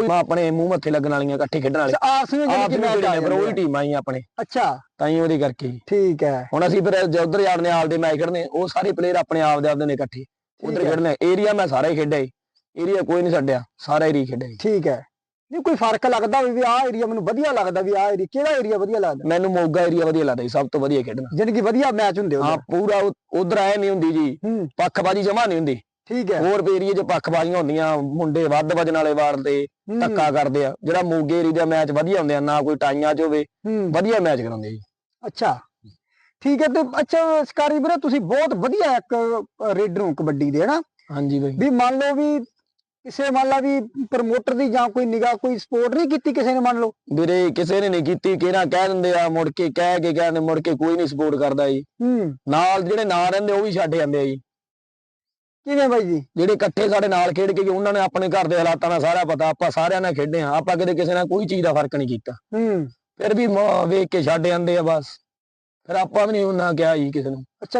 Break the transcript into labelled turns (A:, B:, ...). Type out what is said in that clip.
A: ਕੋਈ ਆਪਣੇ ਮੂੰਹ ਮੱਥੇ ਲੱਗਣ ਵਾਲੀਆਂ ਇਕੱਠੇ ਖੇਡਣ ਵਾਲੇ।
B: ਆਸ ਨੂੰ
A: ਆਪ
B: ਜਿਹੜੀ
A: ਵੀ
B: ਮੈਚ ਆ
A: ਪਰ ਉਹੀ
B: ਜਾਂਦੇ ਆ।
A: ਟੀਮਾਂ ਹੀ ਆਪਣੇ।
B: ਅੱਛਾ।
A: ਤਾਂ ਹੀ ਉਹਦੇ ਕਰਕੇ। ਹੀ।
B: ਠੀਕ ਹੈ।
A: ਹੁਣ ਅਸੀਂ ਫਿਰ ਜੇ ਉਧਰ ਜਾਣਦੇ ਆਲ ਦੇ ਮੈਚ ਖੇਡਨੇ ਉਹ ਸਾਰੇ ਪਲੇਅਰ ਆਪਣੇ ਆਪ ਦੇ ਆਪਦੇ ਨੇ ਇਕੱਠੇ। ਉਧਰ
B: ਹੈ।
A: ਖੇਡਨੇ ਏਰੀਆ ਮੈਂ ਸਾਰਾ ਹੀ ਖੇਡਿਆ ਏਰੀਆ ਕੋਈ ਨਹੀਂ ਛੱਡਿਆ ਸਾਰਾ ਏਰੀਆ ਖੇਡਿਆ।
B: ਠੀਕ ਹੈ। ਨਹੀਂ ਕੋਈ ਫ਼ਰਕ ਲੱਗਦਾ ਵੀ ਆਹ ਏਰੀਆ ਮੈਨੂੰ ਵਧੀਆ ਲੱਗਦਾ ਵੀ ਆਹ ਏਰੀਆ ਕਿਹੜਾ ਏਰੀਆ ਵਧੀਆ ਲੱਗਦਾ?
A: ਮੈਨੂੰ ਮੋਗਾ ਏਰੀਆ ਵਧੀਆ ਲੱਗਦਾ ਜੀ ਸਭ ਤੋਂ ਵਧੀਆ ਖੇਡਣਾ।
B: ਜਾਣੀ ਕਿ ਵਧੀਆ ਮੈਚ ਹੁੰਦੇ
A: ਹਾਂ
B: ਉਹਦੇ।
A: ਪੂਰਾ ਉਧਰ ਐ ਨਹੀਂ ਹੁੰਦੀ ਜੀ।
B: ਹੂੰ।
A: ਪੱਖਬਾਜੀ ਜਮਾ ਨਹੀਂ ਹੁੰਦੀ।
B: ਠੀਕ ਹੈ।
A: ਹੋਰ ਏਰੀਏ 'ਚ ਪੱਖਬਾਜ਼ੀਆਂ ਹੁੰਦੀਆਂ ਮੁੰਡੇ ਵੱਧ ਵਜਣ ਵਾਲੇ ਵਾਰਦੇ
B: ਹੂੰ,
A: ਧੱਕਾ ਕਰਦੇ ਆ। ਜਿਹੜਾ ਮੋਗੇ ਏਰੀਆ ਦਾ ਮੈਚ ਵਧੀਆ ਹੁੰਦੇ ਆ ਨਾ ਕੋਈ ਟਾਈਆਂ 'ਚ ਹੋਵੇ ਵਧੀਆ ਮੈਚ ਕਰਾਉਂਦੇ ਜੀ।
B: ਅੱਛਾ। ਠੀਕ ਹੈ ਤੇ ਅੱਛਾ ਸਕਾਰੀ ਵੀਰੇ ਤੁਸੀਂ ਬਹੁਤ ਵਧੀਆ ਇੱਕ ਰੇਡਰ ਹੋ ਕਬੱਡੀ ਦੇ ਹਨਾ?
A: ਹਾਂਜੀ ਬਾਈ।
B: ਵੀ ਮੰਨ ਲਓ ਵੀ ਕਿਸੇ ਮੰਨ ਲਾ ਵੀ ਪ੍ਰਮੋਟਰ ਦੀ ਜਾਂ ਕੋਈ ਨਿਗਾਹ ਕੋਈ ਸਪੋਰਟ ਨਹੀਂ ਕੀਤੀ ਕਿਸੇ ਨੇ ਮੰਨ ਲਓ?
A: ਵੀਰੇ ਕਿਸੇ ਨੇ ਨਹੀਂ ਕੀਤੀ ਕਿਹੜਾ ਕਹਿ ਦਿੰਦੇ ਆ ਮੁੜ ਕੇ ਕਹਿ ਕੇ ਕਹਿੰਦੇ ਮੁੜ ਕੇ ਕੋਈ ਨਹੀਂ ਸਪੋਰਟ ਕਰਦਾ ਜੀ। ਨਾਲ ਜਿਹੜੇ ਨਾ ਰਹਿੰਦੇ ਉਹ ਵੀ ਛੱਡ ਜਾਂਦੇ ਆ ਜੀ।
B: ਕਿਵੇਂ ਬਾਈ ਜੀ?
A: ਜਿਹੜੇ ਇਕੱਠੇ ਸਾਡੇ ਨਾਲ ਖੇਡ ਕੇ ਗਏ, ਉਹਨਾਂ ਨੇ ਆਪਣੇ ਘਰ ਦੇ ਹਾਲਾਤਾਂ ਦਾ ਸਾਰਾ ਪਤਾ ਆਪਾਂ ਸਾਰਿਆਂ ਨਾਲ ਖੇਡੇ ਆ ਆਪਾਂ ਕਦੇ ਕਿਸੇ ਨਾਲ ਕੋਈ ਚੀਜ਼ ਦਾ ਫ਼ਰਕ ਨਹੀਂ ਕੀਤਾ।
B: ਹੂੰ।
A: ਫਿਰ ਵੀ ਮ- ਵੇਖ ਕੇ ਛੱਡ ਜਾਂਦੇ ਆ ਬਸ। ਫਿਰ ਆਪਾਂ ਵੀ ਨਹੀਂ ਉਹਨਾਂ ਕਿਹਾ ਜੀ ਕਿਸੇ ਨੂੰ।
B: ਅੱਛਾ